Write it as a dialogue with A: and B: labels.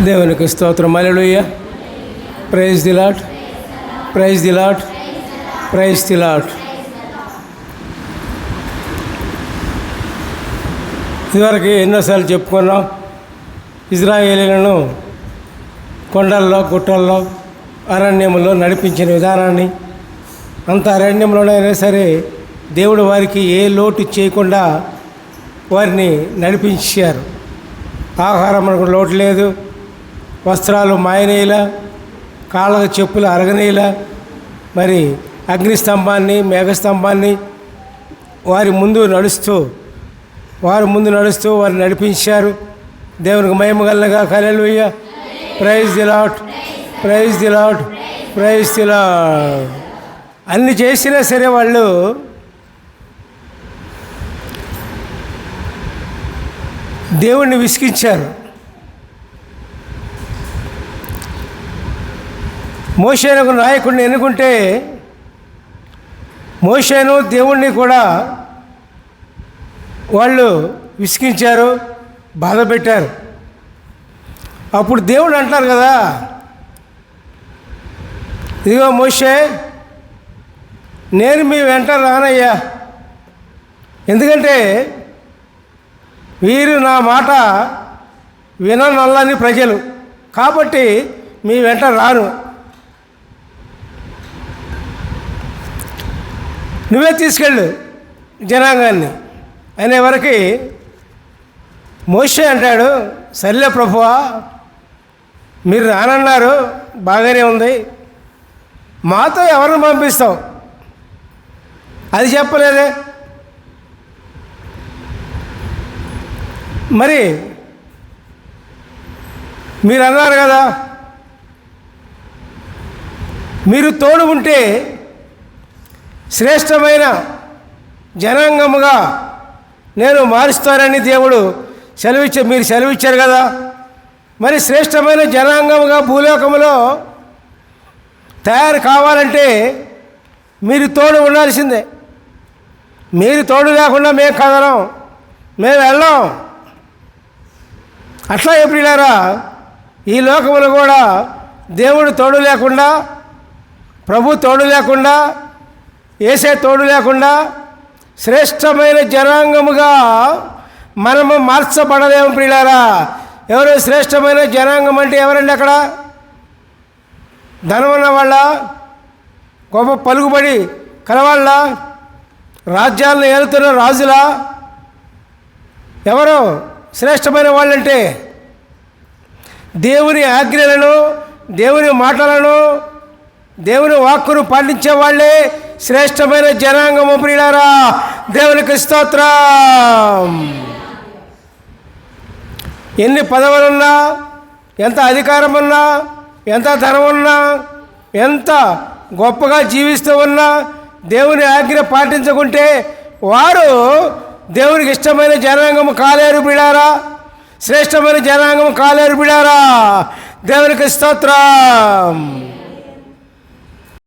A: దేవునికి స్తోత్రం. Hallelujah praise the Lord praise the Lord praise the Lord ఇదివరకు ఎన్నోసార్లు చెప్పుకున్నాం ఇజ్రాయేలీలను కొండల్లో గుట్టల్లో అరణ్యంలో నడిపించిన విధానాన్ని. అంత అరణ్యంలోనైనా సరే దేవుడు వారికి ఏ లోటు చేయకుండా వారిని నడిపించారు. ఆహారం మనకు లోటు లేదు. వస్త్రాలు మాయనీయుల కాళ్ళకు చెప్పులు అరగనీయలా మరి అగ్నిస్తంభాన్ని మేఘస్తంభాన్ని వారి ముందు నడుస్తూ వారి ముందు నడుస్తూ వారు నడిపించారు. దేవునికి మహిమ గల్లగా కలెలుయ్య praise the Lord praise the Lord praise the Lord అన్ని చేసినా సరే వాళ్ళు దేవుణ్ణి విసిగించారు. మోషేనకు నాయకుడిని ఎన్నుకుంటే మోషేను దేవుణ్ణి కూడా వాళ్ళు విసిగించారు బాధ పెట్టారు. అప్పుడు దేవుడు అంటారు కదా ఇదిగో మోషే నేను మీ వెంట రానయ్యా. ఎందుకంటే వీరు నా మాట విననల్లని ప్రజలు. కాబట్టి మీ వెంట రాను. నువ్వే తీసుకెళ్ళు జనాంగాన్ని. అనే వరకు మోషే అంటాడు సర్లే ప్రభువా మీరు రానన్నారు బాగానే ఉంది. మాతో ఎవరిని పంపిస్తాం అది చెప్పలేదే. మరి మీరు అన్నారు కదా మీరు తోడు ఉంటే శ్రేష్టమైన జనాంగముగా నేను మారుస్తానని దేవుడు సెలవిచ్చా మీరు సెలవిచ్చారు కదా. మరి శ్రేష్టమైన జనాంగముగా భూలోకములో తయారు కావాలంటే మీరు తోడు ఉండాల్సిందే. మీరు తోడు లేకుండా మేము కదలం. మేము వెళ్ళాం. అట్లా ఎప్పుడులారా ఈ లోకములు కూడా దేవుడు తోడు లేకుండా ప్రభు తోడు లేకుండా ఏసే తోడు లేకుండా శ్రేష్టమైన జనాంగముగా మనము మార్చబడలేము ప్రియులారా. ఎవరు శ్రేష్టమైన జనాంగం అంటే ఎవరండి అక్కడ? ధనమున్న వాళ్ళ గొప్ప పలుకుబడి కలవాళ్ళ రాజ్యాలను ఏలుతున్న రాజులా ఎవరు శ్రేష్టమైన వాళ్ళంటే? దేవుని ఆజ్ఞలను దేవుని మాటలను దేవుని వాక్కును పాటించే వాళ్ళే శ్రేష్టమైన జనాంగము ప్రియులారా దేవునికి స్తోత్రం. ఎన్ని పదవులున్నా ఎంత అధికారం ఉన్నా ఎంత ధనం ఉన్నా ఎంత గొప్పగా జీవిస్తూ ఉన్నా దేవుని ఆజ్ఞ పాటించకుంటే వారు దేవునికి ఇష్టమైన జనాంగము కాలేరు బిడారా శ్రేష్టమైన జనాంగము కాలేరు బిడారా దేవునికి స్తోత్రం.